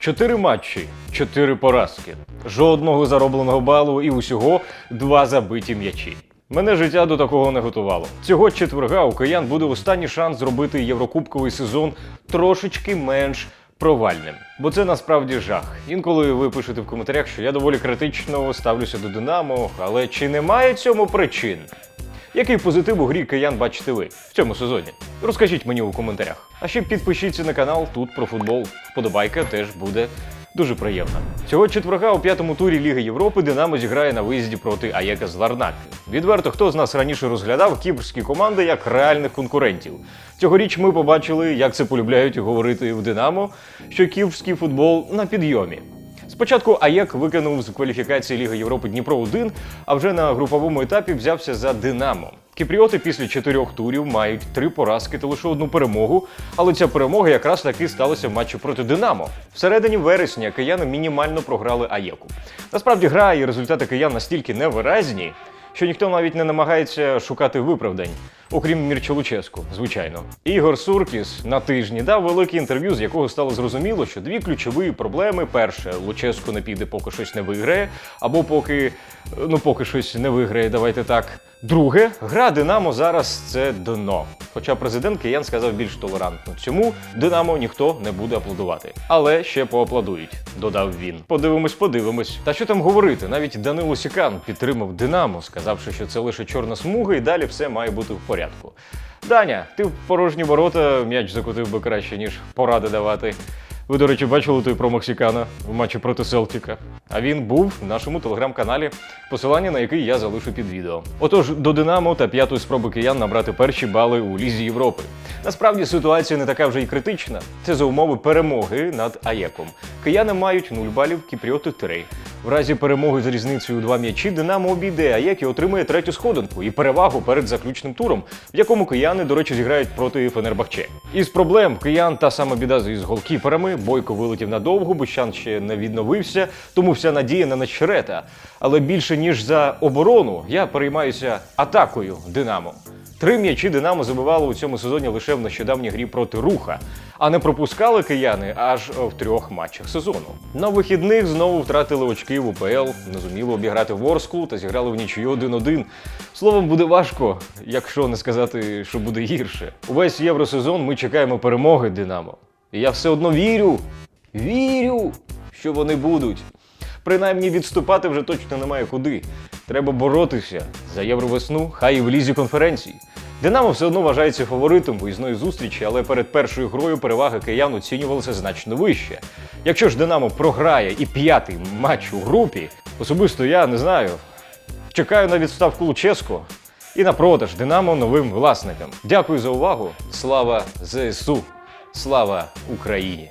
Чотири матчі, чотири поразки, жодного заробленого балу і усього два забиті м'ячі. Мене життя до такого не готувало. Цього четверга у киян буде останній шанс зробити єврокубковий сезон трошечки менш провальним. Бо це насправді жах. Інколи ви пишете в коментарях, що я доволі критично ставлюся до Динамо, але чи немає цьому причин? Який позитив у грі киян бачите ви в цьому сезоні? Розкажіть мені у коментарях. А ще підпишіться на канал тут про футбол. Вподобайка теж буде дуже приємна. Цього четверга у п'ятому турі Ліги Європи Динамо зіграє на виїзді проти Аєка з Ларнаки. Відверто, хто з нас раніше розглядав кіпрські команди як реальних конкурентів. Цьогоріч ми побачили, як це полюбляють говорити в Динамо, що кіпрський футбол на підйомі. Спочатку АЄК викинув з кваліфікації Ліги Європи Дніпро 1 а вже на груповому етапі взявся за Динамо. Кіпріоти після чотирьох турів мають три поразки та лише одну перемогу, але ця перемога якраз таки сталася в матчі проти Динамо. Всередині вересня кияни мінімально програли АЄКу. Насправді гра і результати киян настільки невиразні, що ніхто навіть не намагається шукати виправдань, окрім Мірча Луческу, звичайно. Ігор Суркіс на тижні дав велике інтерв'ю, з якого стало зрозуміло, що дві ключові проблеми: перше, Луческу не піде, поки щось не виграє, або поки ну поки щось не виграє, давайте так. Друге, гра Динамо зараз це дно. Хоча президент Киян сказав більш толерантно. Цьому Динамо ніхто не буде аплодувати. Але ще поаплодують, додав він. Подивимось, подивимось. Та що там говорити? Навіть Данило Сікан підтримав Динамо, сказавши, що це лише чорна смуга, і далі все має бути в порядку. Даня, ти в порожні ворота м'яч закотив би краще, ніж поради давати. Ви, до речі, бачили той промах Сікана в матчі проти Селтіка. А він був в нашому телеграм-каналі, посилання на який я залишу під відео. Отож, до Динамо та п'ятої спроби киян набрати перші бали у Лізі Європи. Насправді ситуація не така вже й критична. Це за умови перемоги над Аєком. Кияни мають 0 балів, кіпріоти 3. В разі перемоги з різницею у два м'ячі Динамо обійде Аєк і отримує третю сходинку і перевагу перед заключним туром, в якому кияни, до речі, зіграють проти Фенербахче. Із проблем киян та сама біда з голкіперами. Бойко вилетів надовго, Бущан ще не відновився, тому вся надія на Нечерета. Але більше ніж за оборону я переймаюся атакою Динамо. Три м'ячі Динамо забивало у цьому сезоні лише в нещодавній грі проти руха, а не пропускали кияни аж в трьох матчах сезону. На вихідних знову втратили очки в УПЛ, не зуміли обіграти Ворсклу та зіграли в нічию 1-1. Словом, буде важко, якщо не сказати, що буде гірше. Увесь євросезон ми чекаємо перемоги Динамо. І я все одно вірю, вірю, що вони будуть. Принаймні відступати вже точно немає куди. Треба боротися за євровесну, хай і в лізі конференцій. Динамо все одно вважається фаворитом виїзної зустрічі, але перед першою грою переваги киян оцінювалися значно вище. Якщо ж Динамо програє і п'ятий матч у групі, особисто я не знаю. Чекаю на відставку Луческо і на продаж Динамо новим власникам. Дякую за увагу. Слава ЗСУ! Слава Україні!